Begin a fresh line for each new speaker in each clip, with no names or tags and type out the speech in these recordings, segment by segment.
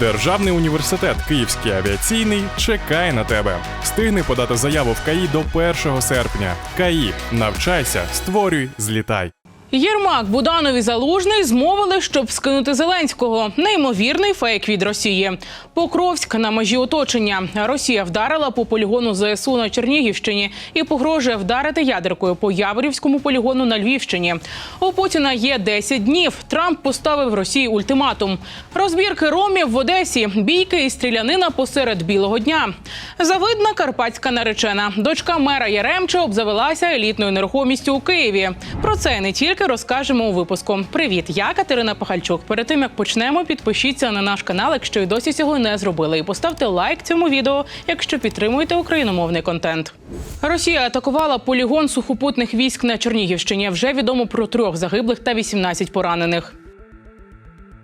Державний університет Київський авіаційний чекає на тебе. Встигни подати заяву в КАІ до 1 серпня. КАІ. Навчайся, створюй, злітай.
Єрмак, Буданов і Залужний змовили, щоб скинути Зеленського. Неймовірний фейк від Росії. Покровськ на межі оточення. Росія вдарила по полігону ЗСУ на Чернігівщині і погрожує вдарити ядеркою по Яворівському полігону на Львівщині. У Путіна є 10 днів. Трамп поставив Росії ультиматум. Розбірки ромів в Одесі, бійки і стрілянина посеред білого дня. Завидна карпатська наречена. Дочка мера Яремча обзавелася елітною нерухомістю у Києві. Про це не тільки розкажемо у випуску. Привіт, я Катерина Пахальчук. Перед тим як почнемо, підпишіться на наш канал, якщо й досі цього не зробили, і поставте лайк цьому відео, якщо підтримуєте україномовний контент. Росія атакувала полігон сухопутних військ на Чернігівщині. Вже відомо про трьох загиблих та 18 поранених.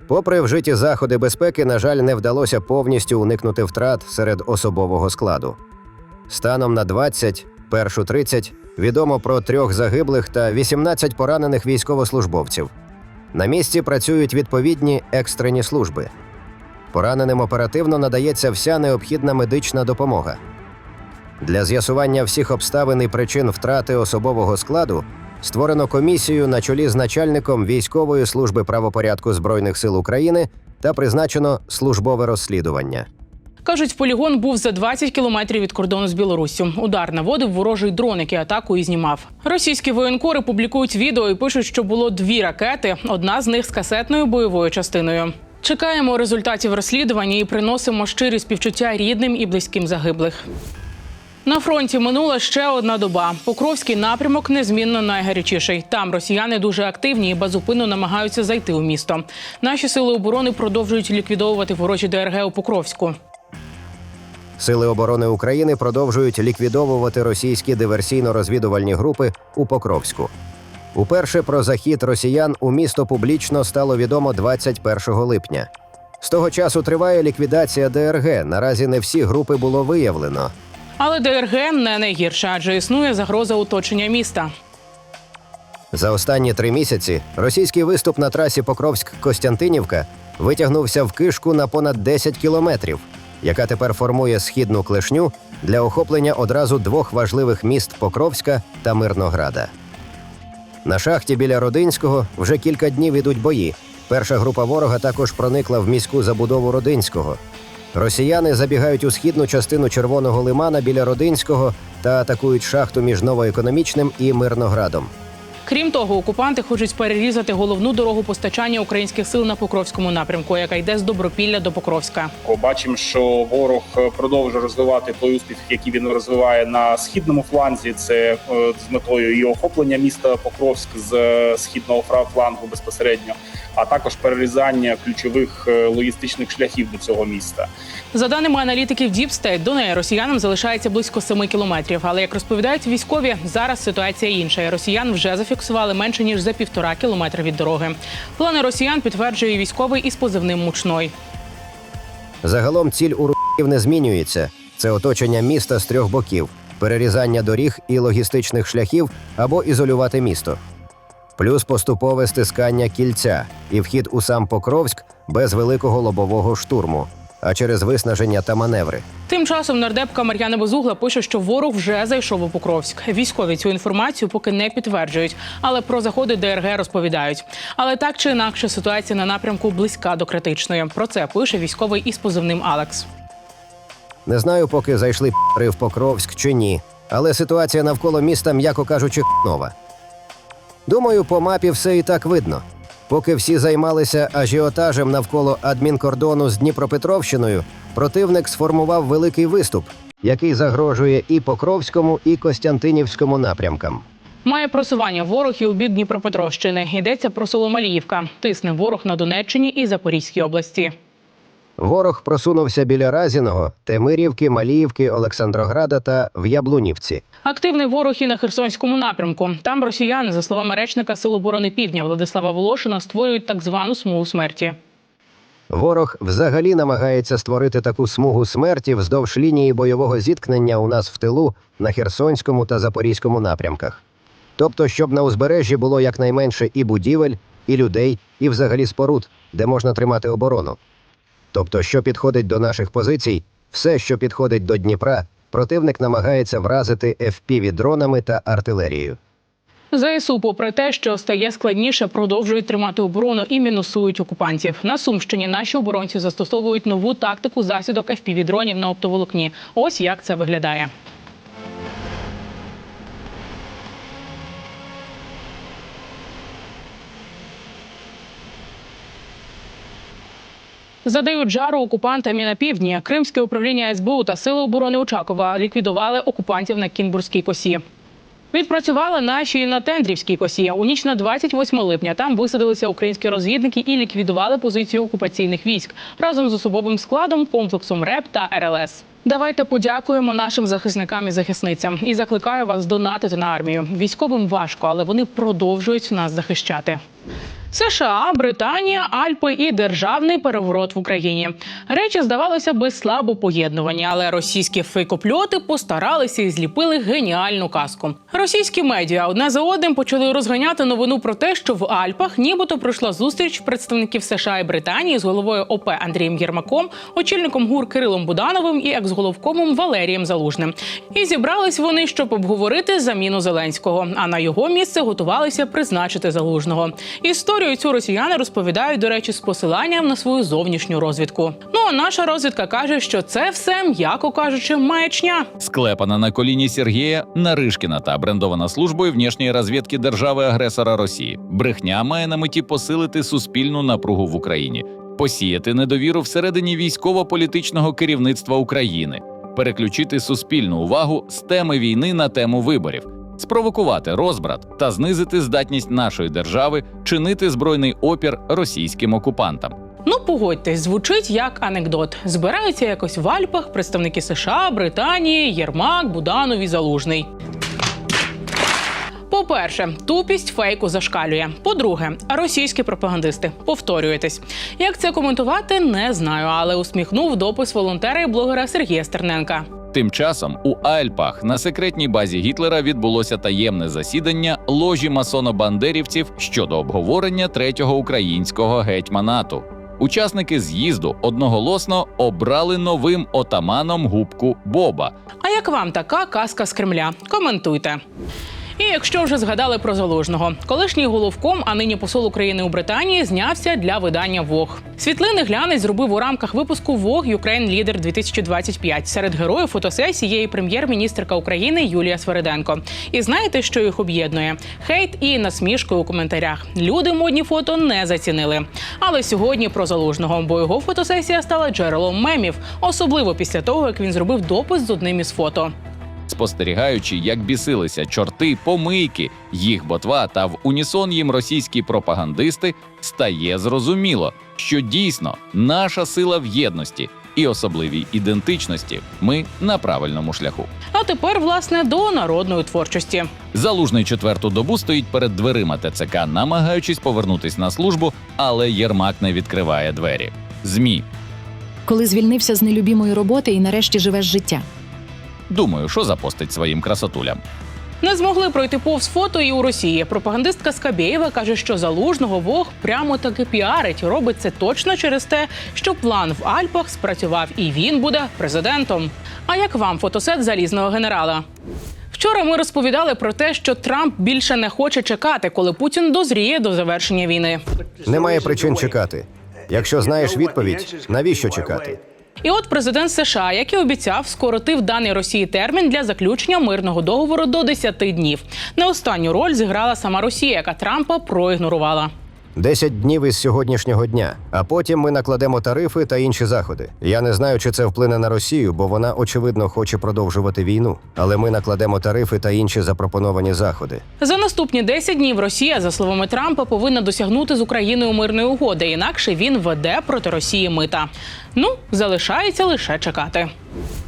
Попри вжиті заходи безпеки, на жаль, не вдалося повністю уникнути втрат серед особового складу. Станом на 20, першу 30 відомо про трьох загиблих та 18 поранених військовослужбовців. На місці працюють відповідні екстрені служби. Пораненим оперативно надається вся необхідна медична допомога. Для з'ясування всіх обставин і причин втрати особового складу створено комісію на чолі з начальником військової служби правопорядку Збройних сил України та призначено службове розслідування.
Кажуть, полігон був за 20 кілометрів від кордону з Білоруссю. Удар наводив ворожий дрон, який атаку і знімав. Російські воєнкори публікують відео і пишуть, що було дві ракети, одна з них з касетною бойовою частиною. Чекаємо результатів розслідування і приносимо щирі співчуття рідним і близьким загиблих. На фронті минула ще одна доба. Покровський напрямок незмінно найгарячіший. Там росіяни дуже активні і безупинно намагаються зайти у місто. Наші сили оборони продовжують ліквідовувати ворожі ДРГ у Покровську.
Сили оборони України продовжують ліквідовувати російські диверсійно-розвідувальні групи у Покровську. Уперше про захід росіян у місто публічно стало відомо 21 липня. З того часу триває ліквідація ДРГ. Наразі не всі групи було виявлено.
Але ДРГ не найгірше, адже існує загроза оточення міста.
За останні три місяці російський виступ на трасі Покровськ-Костянтинівка витягнувся в кишку на понад 10 кілометрів, яка тепер формує східну клешню для охоплення одразу двох важливих міст Покровська та Мирнограда. На шахті біля Родинського вже кілька днів ідуть бої. Перша група ворога також проникла в міську забудову Родинського. Росіяни забігають у східну частину Червоного лимана біля Родинського та атакують шахту між Новоекономічним і Мирноградом.
Крім того, окупанти хочуть перерізати головну дорогу постачання українських сил на Покровському напрямку, яка йде з Добропілля до Покровська.
Бачимо, що ворог продовжує розвивати той успіх, який він розвиває на східному фланзі. Це е, з метою і охоплення міста Покровськ з е, східного флангу безпосередньо, а також перерізання ключових е, логістичних шляхів до цього міста.
За даними аналітиків State, до неї росіянам залишається близько 7 кілометрів. Але як розповідають військові, зараз ситуація інша. Росіян вже зафіксували менше ніж за півтора кілометра від дороги. Плани росіян підтверджує військовий із позивним мучной.
Загалом ціль у русів не змінюється: це оточення міста з трьох боків, перерізання доріг і логістичних шляхів або ізолювати місто. Плюс поступове стискання кільця і вхід у сам Покровськ без великого лобового штурму, а через виснаження та маневри.
Тим часом нардепка Мар'яна Безугла пише, що ворог вже зайшов у Покровськ. Військові цю інформацію поки не підтверджують, але про заходи ДРГ розповідають. Але так чи інакше ситуація на напрямку близька до критичної. Про це пише військовий із позивним Алекс.
Не знаю, поки зайшли п***ри в Покровськ чи ні, але ситуація навколо міста, м'яко кажучи, нова. Думаю, по мапі все і так видно. Поки всі займалися ажіотажем навколо адмінкордону з Дніпропетровщиною, противник сформував великий виступ, який загрожує і Покровському, і Костянтинівському напрямкам.
Має просування ворог і у бік Дніпропетровщини. Йдеться про Соломаліївка. Тисне ворог на Донеччині і Запорізькій області.
Ворог просунувся біля Разіного, Темирівки, Маліївки, Олександрограда та в Яблунівці.
Активний ворог і на Херсонському напрямку. Там росіяни, за словами речника Сил оборони Півдня Владислава Волошина, створюють так звану смугу смерті.
Ворог взагалі намагається створити таку смугу смерті вздовж лінії бойового зіткнення у нас в тилу на Херсонському та Запорізькому напрямках. Тобто, щоб на узбережжі було якнайменше і будівель, і людей, і взагалі споруд, де можна тримати оборону. Тобто, що підходить до наших позицій, все, що підходить до Дніпра, противник намагається вразити fpv дронами та артилерією.
ЗСУ, попри те, що стає складніше, продовжують тримати оборону і мінусують окупантів. На Сумщині наші оборонці застосовують нову тактику засідок FPV-дронів на оптоволокні. Ось як це виглядає. Задають жару окупантам і на півдні. Кримське управління СБУ та Сили оборони Очакова ліквідували окупантів на Кінбурзькій косі. Відпрацювали наші на Тендрівській косі. У ніч на 28 липня там висадилися українські розвідники і ліквідували позицію окупаційних військ разом з особовим складом, комплексом РЕП та РЛС. Давайте подякуємо нашим захисникам і захисницям і закликаю вас донатити на армію. Військовим важко, але вони продовжують нас захищати. США, Британія, Альпи і державний переворот в Україні. Речі здавалося би слабо поєднувані, але російські фейкопльоти постаралися і зліпили геніальну казку. Російські медіа одне за одним почали розганяти новину про те, що в Альпах нібито пройшла зустріч представників США і Британії з головою ОП Андрієм Єрмаком, очільником ГУР Кирилом Будановим і екс-головкомом Валерієм Залужним. І зібрались вони, щоб обговорити заміну Зеленського. А на його місце готувалися призначити залужного. Історію цю росіяни розповідають, до речі, з посиланням на свою зовнішню розвідку. Ну а наша розвідка каже, що це все, м'яко кажучи, маячня.
Склепана на коліні Сергія Наришкіна та брендована службою внішньої розвідки держави-агресора Росії. Брехня має на меті посилити суспільну напругу в Україні, посіяти недовіру всередині військово-політичного керівництва України, переключити суспільну увагу з теми війни на тему виборів. Спровокувати розбрат та знизити здатність нашої держави чинити збройний опір російським окупантам.
Ну, погодьтесь, звучить як анекдот. Збираються якось в Альпах представники США, Британії, Єрмак, Буданов і Залужний. По-перше, тупість фейку зашкалює. По-друге, російські пропагандисти повторюєтесь. Як це коментувати, не знаю, але усміхнув допис волонтера і блогера Сергія Стерненка.
Тим часом у Альпах на секретній базі Гітлера відбулося таємне засідання ложі масонобандерівців щодо обговорення третього українського гетьманату. Учасники з'їзду одноголосно обрали новим отаманом губку Боба.
А як вам така казка з Кремля? Коментуйте. І якщо вже згадали про залужного, колишній головком, а нині посол України у Британії, знявся для видання Вог. Світлини глянець зробив у рамках випуску Вог Ukraine Leader 2025. Серед героїв фотосесії і прем'єр-міністрка України Юлія Свериденко. І знаєте, що їх об'єднує? Хейт і насмішки у коментарях. Люди модні фото не зацінили. Але сьогодні про залужного, бо його фотосесія стала джерелом мемів, особливо після того, як він зробив допис з одним із фото.
Спостерігаючи, як бісилися чорти, помийки, їх ботва та в унісон їм російські пропагандисти, стає зрозуміло, що дійсно наша сила в єдності і особливій ідентичності. Ми на правильному шляху.
А тепер, власне, до народної творчості.
Залужний четверту добу стоїть перед дверима ТЦК, намагаючись повернутись на службу, але Єрмак не відкриває двері. Змі.
коли звільнився з нелюбімої роботи і нарешті живеш життя.
Думаю, що запостить своїм красотулям.
Не змогли пройти повз фото і у Росії. Пропагандистка Скабєєва каже, що залужного Вог прямо таки піарить. Робить це точно через те, що план в Альпах спрацював, і він буде президентом. А як вам фотосет залізного генерала? Вчора ми розповідали про те, що Трамп більше не хоче чекати, коли Путін дозріє до завершення війни.
Немає причин чекати. Якщо знаєш відповідь, навіщо чекати?
І от президент США, як і обіцяв, скоротив даний Росії термін для заключення мирного договору до 10 днів. Не останню роль зіграла сама Росія, яка Трампа проігнорувала.
Десять днів із сьогоднішнього дня, а потім ми накладемо тарифи та інші заходи. Я не знаю, чи це вплине на Росію, бо вона очевидно хоче продовжувати війну. Але ми накладемо тарифи та інші запропоновані заходи.
За наступні 10 днів Росія, за словами Трампа, повинна досягнути з Україною мирної угоди. Інакше він веде проти Росії мита. Ну залишається лише чекати.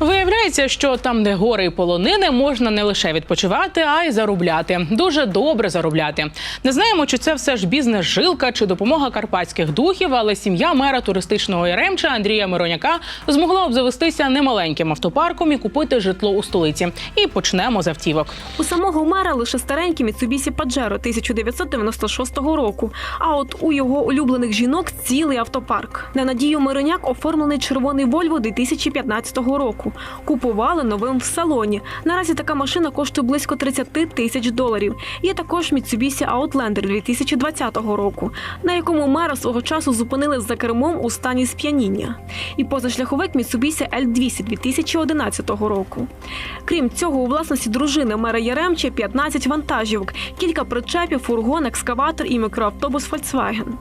Виявляється, що там, де гори і полонини, можна не лише відпочивати, а й заробляти. Дуже добре заробляти. Не знаємо, чи це все ж бізнес-жилка чи допомога карпатських духів, але сім'я мера туристичного Яремча Андрія Мироняка змогла обзавестися немаленьким автопарком і купити житло у столиці. І почнемо з автівок.
У самого мера лише старенький Mitsubishi Pajero 1996 року. А от у його улюблених жінок цілий автопарк. На надію Мироняк оформлений червоний Volvo 2015 року. Купували новим в салоні. Наразі така машина коштує близько 30 тисяч доларів. Є також Mitsubishi Outlander 2020 року, на якому мера свого часу зупинили за кермом у стані сп'яніння. І позашляховик Mitsubishi L200 2011 року. Крім цього, у власності дружини мера Яремча 15 вантажівок, кілька причепів, фургон, екскаватор і мікроавтобус Volkswagen.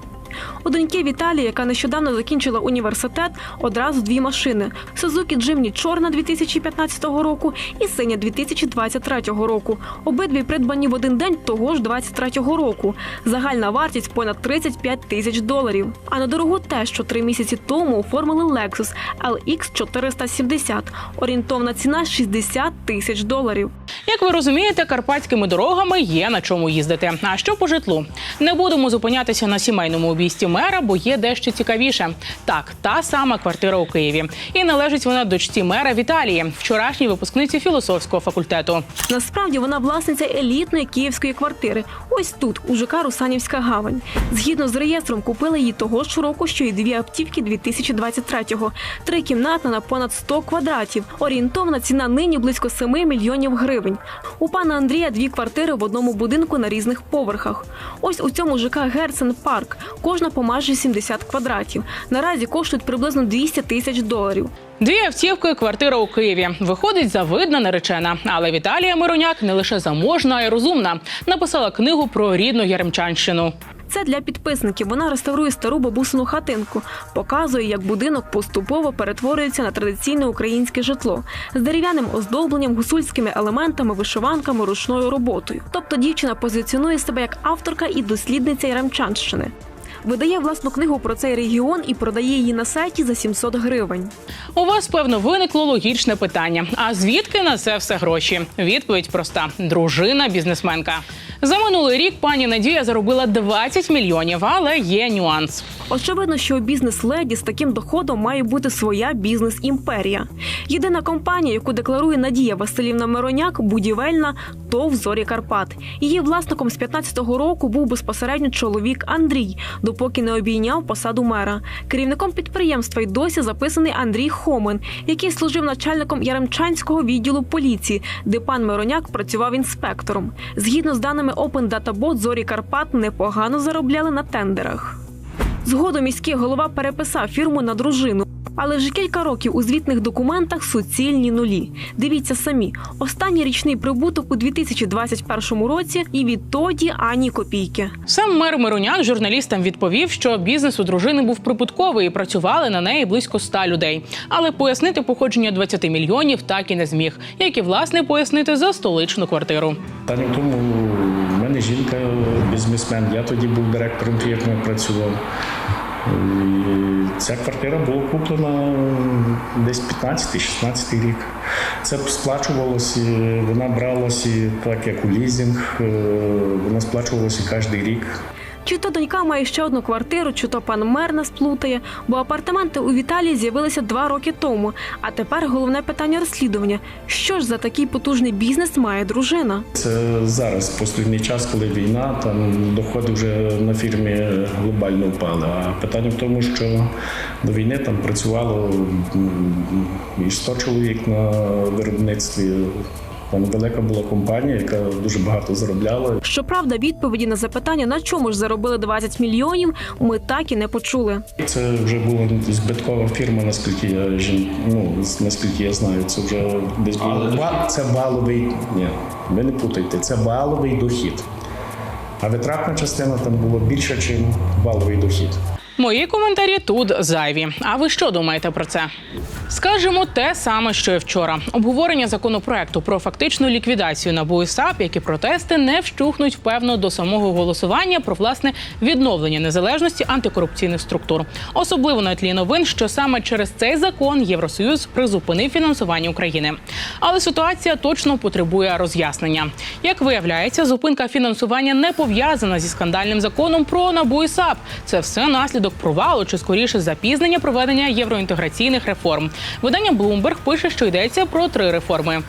У доньки Віталії, яка нещодавно закінчила університет, одразу дві машини: Suzuki Jimny чорна 2015 року і синя 2023 року. Обидві придбані в один день того ж 23-го року. Загальна вартість понад 35 тисяч доларів. А на дорогу те, що три місяці тому оформили Lexus LX 470. Орієнтовна ціна 60 тисяч доларів.
Як ви розумієте, карпатськими дорогами є на чому їздити. А що по житлу? Не будемо зупинятися на сімейному обійсті мера, бо є дещо цікавіше. Так, та сама квартира у Києві. І належить вона дочці мера Віталії, вчорашній випускниці філософського факультету.
Насправді вона власниця елітної київської квартири. Ось тут, у ЖК Русанівська гавань. Згідно з реєстром, купила її того ж року, що й дві автівки 2023-го. Трикімнатна на понад 100 квадратів. Орієнтовна ціна нині близько 7 мільйонів гривень. У пана Андрія дві квартири в одному будинку на різних поверхах. Ось у цьому ЖК Герцен Парк. Кожна по майже 70 квадратів. Наразі коштують приблизно 200 тисяч доларів.
Дві автівки, квартира у Києві. Виходить завидна наречена. Але Віталія Мироняк не лише заможна, а й розумна. Написала книгу про рідну Яремчанщину.
Це для підписників. Вона реставрує стару бабусину хатинку, показує, як будинок поступово перетворюється на традиційне українське житло з дерев'яним оздобленням, гусульськими елементами, вишиванками, ручною роботою. Тобто дівчина позиціонує себе як авторка і дослідниця Яремчанщини. Видає власну книгу про цей регіон і продає її на сайті за 700 гривень.
У вас певно виникло логічне питання: а звідки на це все гроші? Відповідь проста: дружина бізнесменка. За минулий рік пані Надія заробила 20 мільйонів, але є нюанс.
Очевидно, що у бізнес-леді з таким доходом має бути своя бізнес-імперія. Єдина компанія, яку декларує Надія Василівна Мироняк, будівельна ТОВ «Зорі Карпат. Її власником з 15-го року був безпосередньо чоловік Андрій, допоки не обійняв посаду мера. Керівником підприємства й досі записаний Андрій Хомин, який служив начальником Яремчанського відділу поліції, де пан Мироняк працював інспектором. Згідно з даними Open Data Bot, зорі Карпат непогано заробляли на тендерах. Згодом міський голова переписав фірму на дружину. Але вже кілька років у звітних документах суцільні нулі. Дивіться самі, останній річний прибуток у 2021 році, і відтоді ані копійки.
Сам мер Мироняк журналістам відповів, що бізнес у дружини був прибутковий і працювали на неї близько 100 людей. Але пояснити походження 20 мільйонів так і не зміг, як і власне пояснити за столичну квартиру.
В тому, жінка бізнесмен, я тоді був директором фірми, працював. І ця квартира була куплена десь 15-16 рік. Це сплачувалося, вона бралася так, як у лізинг, е, вона сплачувалася кожен рік.
Чи то донька має ще одну квартиру, чи то пан мер нас плутає, бо апартаменти у Віталії з'явилися два роки тому. А тепер головне питання розслідування: що ж за такий потужний бізнес має дружина?
Це зараз послідний час, коли війна, там доходи вже на фірмі глобально впали. А питання в тому, що до війни там працювало і 100 чоловік на виробництві. Там велика була компанія, яка дуже багато заробляла.
Щоправда, відповіді на запитання, на чому ж заробили 20 мільйонів, ми так і не почули.
Це вже була збиткова фірма, наскільки я жін- ну, наскільки я знаю. Це вже десь було. Ба- Це баловий. Ні, ви не путайте, це баловий дохід. А витратна частина там була більша, ніж баловий дохід.
Мої коментарі тут зайві. А ви що думаєте про це? Скажемо те саме, що і вчора. Обговорення законопроекту про фактичну ліквідацію НАБУ і САП, як і протести, не вщухнуть впевно до самого голосування про власне відновлення незалежності антикорупційних структур. Особливо на тлі новин, що саме через цей закон Євросоюз призупинив фінансування України. Але ситуація точно потребує роз'яснення. Як виявляється, зупинка фінансування не пов'язана зі скандальним законом про НАБУ і САП. Це все наслідок провалу чи скоріше запізнення проведення євроінтеграційних реформ. Видання Bloomberg пише, що йдеться про три реформи.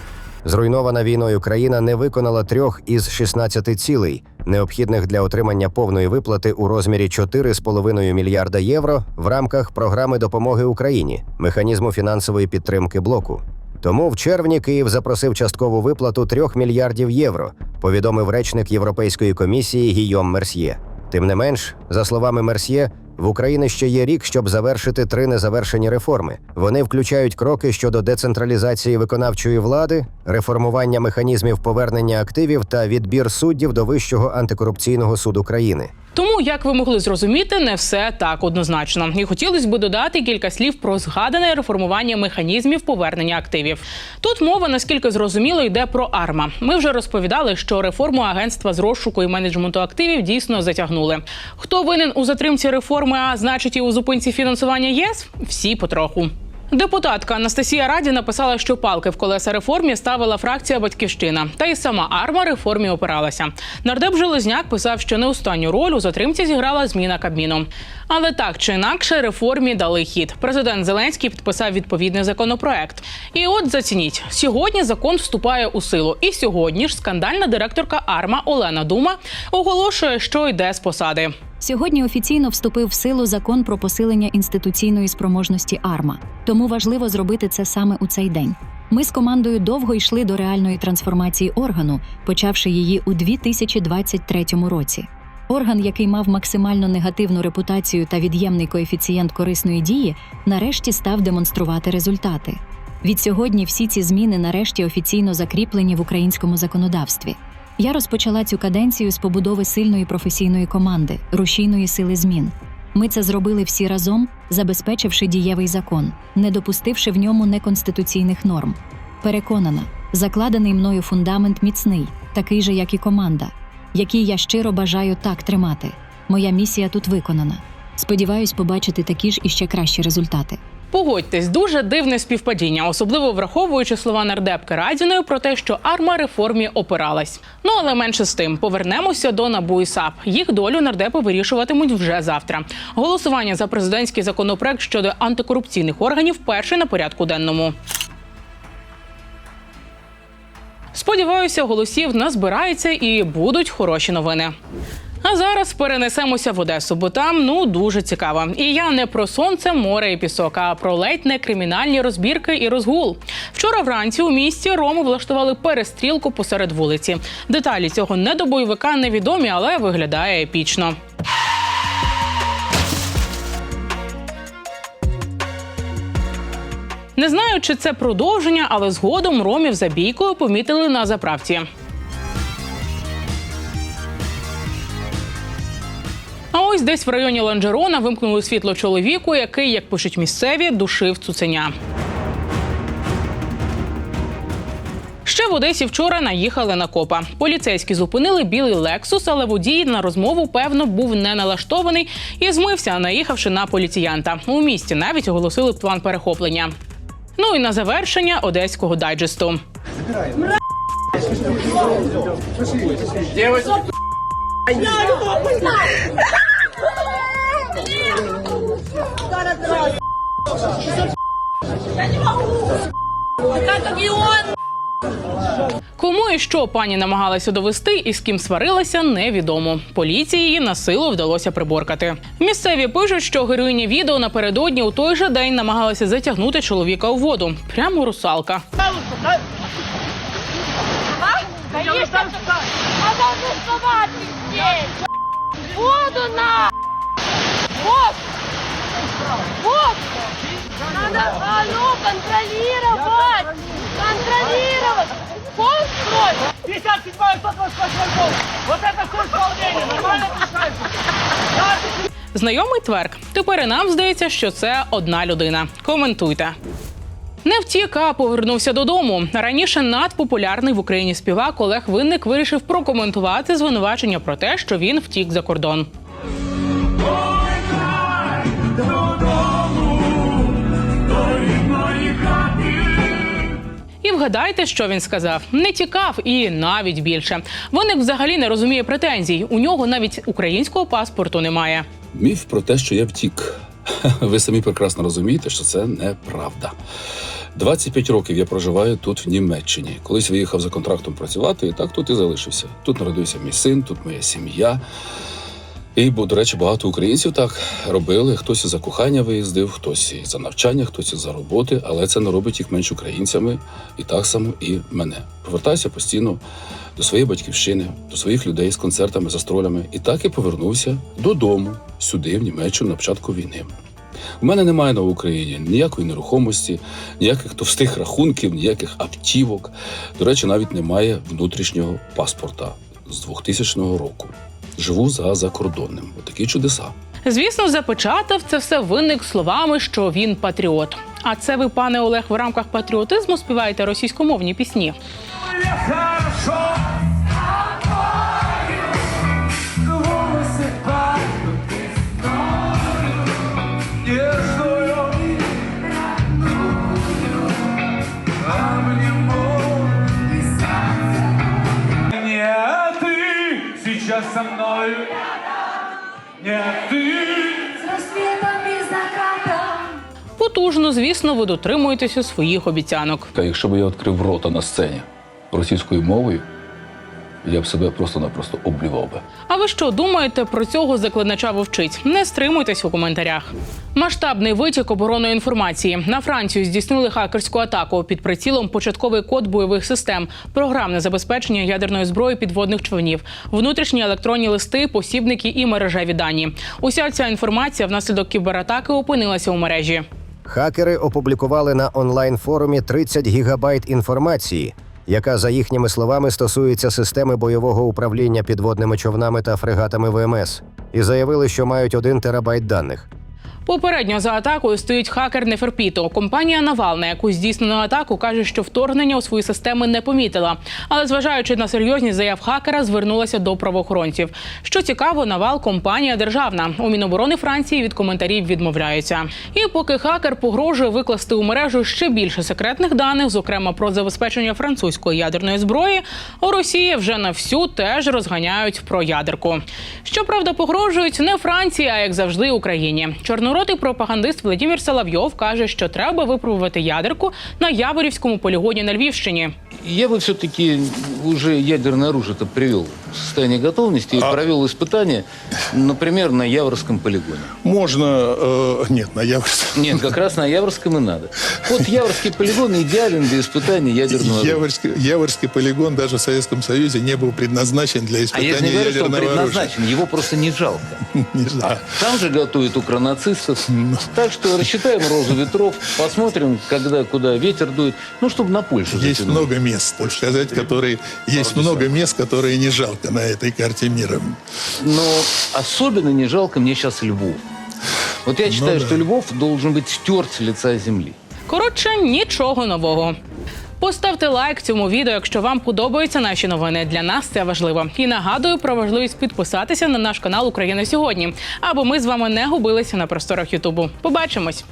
Зруйнована війною країна не виконала трьох із 16 цілей, необхідних для отримання повної виплати у розмірі 4,5 мільярда євро в рамках програми допомоги Україні, механізму фінансової підтримки блоку. Тому в червні Київ запросив часткову виплату 3 мільярдів євро, повідомив речник Європейської комісії Гійом Мерсьє. Тим не менш, за словами Мерсьє, в Україні ще є рік, щоб завершити три незавершені реформи. Вони включають кроки щодо децентралізації виконавчої влади, реформування механізмів повернення активів та відбір суддів до Вищого антикорупційного суду країни.
Тому, як ви могли зрозуміти, не все так однозначно. І хотілося б додати кілька слів про згадане реформування механізмів повернення активів. Тут мова, наскільки зрозуміло, йде про АРМА. Ми вже розповідали, що реформу агентства з розшуку і менеджменту активів дійсно затягнули. Хто винен у затримці реформи, а значить і у зупинці фінансування єС? Всі потроху. Депутатка Анастасія Раді написала, що палки в колеса реформі ставила фракція Батьківщина, та й сама арма реформі опиралася. Нардеп Железняк писав, що не останню роль у затримці зіграла зміна Кабміну. Але так чи інакше реформі дали хід. Президент Зеленський підписав відповідний законопроект. І от зацініть, сьогодні закон вступає у силу. І сьогодні ж скандальна директорка Арма Олена Дума оголошує, що йде з посади.
Сьогодні офіційно вступив в силу закон про посилення інституційної спроможності АРМА. Тому важливо зробити це саме у цей день. Ми з командою довго йшли до реальної трансформації органу, почавши її у 2023 році. Орган, який мав максимально негативну репутацію та від'ємний коефіцієнт корисної дії, нарешті став демонструвати результати. Від сьогодні всі ці зміни нарешті офіційно закріплені в українському законодавстві. Я розпочала цю каденцію з побудови сильної професійної команди, рушійної сили змін. Ми це зробили всі разом, забезпечивши дієвий закон, не допустивши в ньому неконституційних норм. Переконана, закладений мною фундамент міцний, такий же, як і команда, який я щиро бажаю так тримати. Моя місія тут виконана. Сподіваюсь побачити такі ж і ще кращі результати.
Погодьтесь, дуже дивне співпадіння, особливо враховуючи слова нардепки Радіної про те, що арма реформі опиралась. Ну але менше з тим, повернемося до НАБУ і САП. Їх долю нардепи вирішуватимуть вже завтра. Голосування за президентський законопроект щодо антикорупційних органів перший на порядку денному. Сподіваюся, голосів назбирається і будуть хороші новини. А зараз перенесемося в Одесу, бо там ну дуже цікаво. І я не про сонце, море і пісок, а про ледь не кримінальні розбірки і розгул. Вчора вранці у місті Роми влаштували перестрілку посеред вулиці. Деталі цього недобойовика невідомі, але виглядає епічно. Не знаю, чи це продовження, але згодом ромів за бійкою помітили на заправці. А ось десь в районі Ланджерона вимкнули світло чоловіку, який, як пишуть місцеві, душив цуценя. Ще в Одесі вчора наїхали на копа. Поліцейські зупинили білий лексус, але водій на розмову певно був не налаштований і змився, наїхавши на поліціянта. У місті навіть оголосили план перехоплення. Ну і на завершення одеського дайджесту. Кому і що пані намагалася довести і з ким сварилася, невідомо. Поліції її на силу вдалося приборкати. Місцеві пишуть, що героїня відео напередодні у той же день намагалася затягнути чоловіка у воду. Прямо русалка.
Конечно, а здесь. Воду на! Вот! Вот! Надо, алло, контролировать! Контролировать! Пол строй!
57 128 гол. Вот это все исполнение. Нормально решается.
Знайомий тверк. Тепер і нам здається, що це одна людина. Коментуйте. Не втік, а повернувся додому. Раніше надпопулярний в Україні співак Олег Винник вирішив прокоментувати звинувачення про те, що він втік за кордон. І вгадайте, що він сказав: не тікав і навіть більше. Винник взагалі не розуміє претензій. У нього навіть українського паспорту немає.
Міф про те, що я втік. Ви самі прекрасно розумієте, що це неправда. 25 років я проживаю тут в Німеччині. Колись виїхав за контрактом працювати, і так тут і залишився. Тут народився мій син, тут моя сім'я. І, бо, до речі, багато українців так робили. Хтось за кохання виїздив, хтось за навчання, хтось і за роботи, але це не робить їх менш українцями, і так само і мене. Повертаюся постійно до своєї батьківщини, до своїх людей з концертами, застролями. І так і повернувся додому, сюди, в Німеччину, на початку війни. У мене немає на Україні ніякої нерухомості, ніяких товстих рахунків, ніяких автівок. До речі, навіть немає внутрішнього паспорта з 2000 року. Живу за закордонним. Отакі чудеса.
Звісно, запечатав це все винник словами, що він патріот. А це ви, пане Олег, в рамках патріотизму співаєте російськомовні пісні. Потужно, звісно, ви дотримуєтеся своїх обіцянок.
Та якщо б я відкрив рота на сцені російською мовою, я б себе просто-напросто облівав би.
А ви що думаєте про цього закладнача вовчиць? Не стримуйтесь у коментарях. Масштабний витік оборонної інформації на Францію здійснили хакерську атаку під прицілом початковий код бойових систем, програмне забезпечення ядерної зброї підводних човнів, внутрішні електронні листи, посібники і мережеві дані. Уся ця інформація внаслідок кібератаки опинилася у мережі.
Хакери опублікували на онлайн-форумі 30 гігабайт інформації, яка, за їхніми словами, стосується системи бойового управління підводними човнами та фрегатами ВМС, і заявили, що мають 1 терабайт даних.
Попередньо за атакою стоїть хакер Неферпіто. Компанія Навал, на яку здійснено атаку, каже, що вторгнення у свої системи не помітила. Але зважаючи на серйозність заяв хакера, звернулася до правоохоронців. Що цікаво, Навал компанія державна. У Міноборони Франції від коментарів відмовляються. І поки хакер погрожує викласти у мережу ще більше секретних даних, зокрема про забезпечення французької ядерної зброї, у Росії вже на всю теж розганяють про ядерку. Щоправда, погрожують не Франції, а як завжди Україні. Чорноротий пропагандист Володимир Соловйов каже, що треба випробувати ядерку на Яворівському полігоні на Львівщині.
Я бы все-таки уже ядерное оружие-то привел в состояние готовности и провел испытания, например, на Яворском полигоне.
Можно, э, нет, на Яворском.
Нет, как раз на Яворском и надо. Вот Яворский полигон идеален для испытания ядерного оружия.
Яворский, Яворский полигон даже в Советском Союзе не был предназначен для
А
испытания
я не говорю, что он предназначен, его просто не жалко.
оружия. Не знаю.
Там же готовят укронацистов. Так что рассчитаем розу ветров, посмотрим, когда, куда ветер дует, ну, чтобы на Польшу
Есть много мест, так сказать, которые есть много мест, которые не жалко на этой карте мира.
Но особенно не жалко мне сейчас Львов. Вот я считаю,
да.
что Львов должен быть стерт с лица земли.
Коротше, нічого нового. Поставте лайк цьому відео, якщо вам подобаються наші новини. Для нас це важливо. І нагадую про важливість підписатися на наш канал Україна сьогодні, аби ми з вами не губилися на просторах Ютубу. Побачимось.